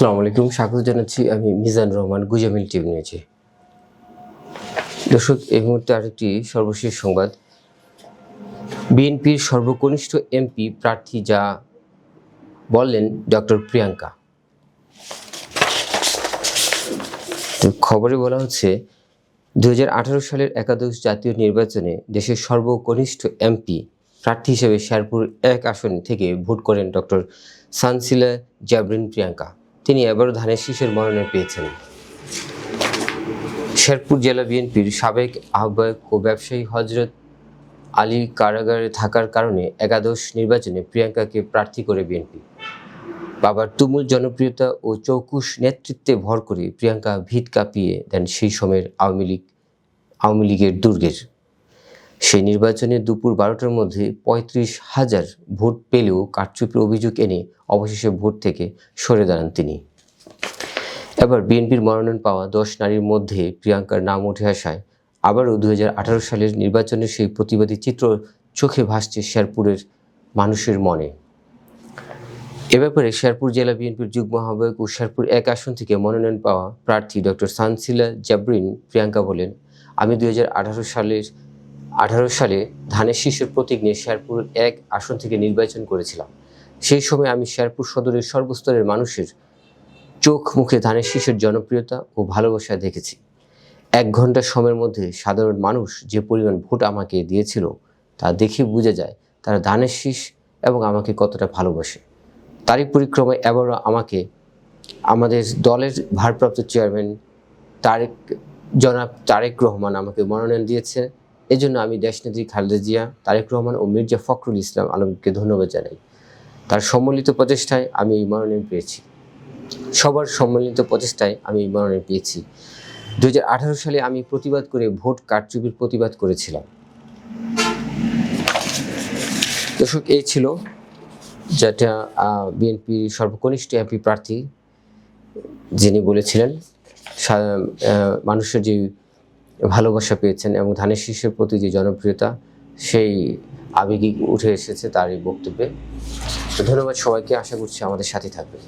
আসসালামু আলাইকুম, স্বাগত জানাচ্ছি আমি মিজান রহমান, গুজামিল টিভি নিয়েছি দর্শক, এই মুহূর্তে আরেকটি সর্বশেষ সংবাদ। বিএনপির সর্বকনিষ্ঠ এমপি প্রার্থী যা বললেন ডক্টর প্রিয়াঙ্কা। খবরে বলা হচ্ছে দু হাজার আঠারো সালের একাদশ জাতীয় নির্বাচনে দেশের সর্বকনিষ্ঠ এমপি প্রার্থী হিসেবে শেরপুর এক আসন থেকে ভোট করেন ডক্টর সানসিলা জাবরিন প্রিয়াঙ্কা। তিনি এবারও ধানের শীষের মনোনয়ন পেয়েছেন। শেরপুর জেলা বিএনপির সাবেক আহ্বায়ক ও ব্যবসায়ী হজরত আলী কারাগারে থাকার কারণে একাদশ নির্বাচনে প্রিয়াঙ্কাকে প্রার্থী করে বিএনপি। বাবার তুমুল জনপ্রিয়তা ও চৌকুশ নেতৃত্বে ভর করে প্রিয়াঙ্কা ভিত কাঁপিয়ে দেন সেই সময়ের আওয়ামী লীগ আওয়ামী লীগের দুর্গের। সেই নির্বাচনে দুপুর বারোটার মধ্যে পঁয়ত্রিশ হাজার ভোট পেলেও কারচুপির অভিযোগ এনে অবশেষে ভোট থেকে সরে দাঁড়ান তিনি। এবার বিএনপির মনোনয়ন পাওয়া দশ নারীর মধ্যে প্রিয়াঙ্কার নাম উঠে আসায় আবারও দু হাজার আঠারো সালের নির্বাচনের সেই প্রতিবাদী চিত্র চোখে ভাসছে শেরপুরের মানুষের মনে। এ ব্যাপারে শেরপুর জেলা বিএনপির যুগ্ম আহ্বায়ক ও শেরপুর এক আসন থেকে মনোনয়ন পাওয়া প্রার্থী ডক্টর সানসিলা জাবরিন প্রিয়াঙ্কা বলেন, আমি দুই হাজার আঠারো সালের আঠারো সালে ধানের শীষের প্রতীক নিয়ে শেরপুর এক আসন থেকে নির্বাচন করেছিলাম। সেই সময় আমি শেরপুর সদরের সর্বস্তরের মানুষের চোখ মুখে ধানের শীষের জনপ্রিয়তা ও ভালোবাসা দেখেছি। এক ঘণ্টা সময়ের মধ্যে সাধারণ মানুষ যে পরিমাণ ভোট আমাকে দিয়েছিল, তা দেখে বোঝা যায় তারা ধানের শীষ এবং আমাকে কতটা ভালোবাসে। তারই পরিক্রমায় এবারও আমাকে আমাদের দলের ভারপ্রাপ্ত চেয়ারম্যান তারেক, জনাব তারেক রহমান আমাকে মনোনয়ন দিয়েছে। এজন্য আমি দেশনেত্রী খালেদা জিয়া, তারেক রহমান ও মির্জা ফখরুল ইসলাম আলমকে ধন্যবাদ জানাই। তার সম্মিলিত প্রচেষ্টায় আমি এই মনোনয়ন পেয়েছি। সবার সম্মিলিত প্রচেষ্টায় আমি এই মনোনয়ন পেয়েছি। দু হাজার আঠারো সালে আমি প্রতিবাদ করে ভোট কারচুপির প্রতিবাদ করেছিলাম। দর্শক, এই ছিল যেটা বিএনপি সর্বকনিষ্ঠ এমপি প্রার্থী যিনি বলেছিলেন মানুষের যে ভালোবাসা পেয়েছেন এবং ধানের শীষের প্রতি যে জনপ্রিয়তা, সেই আবেগিক উঠে এসেছে তার এই বক্তব্যে। ধন্যবাদ সবাইকে, আশা করছি আমাদের সাথে থাকবে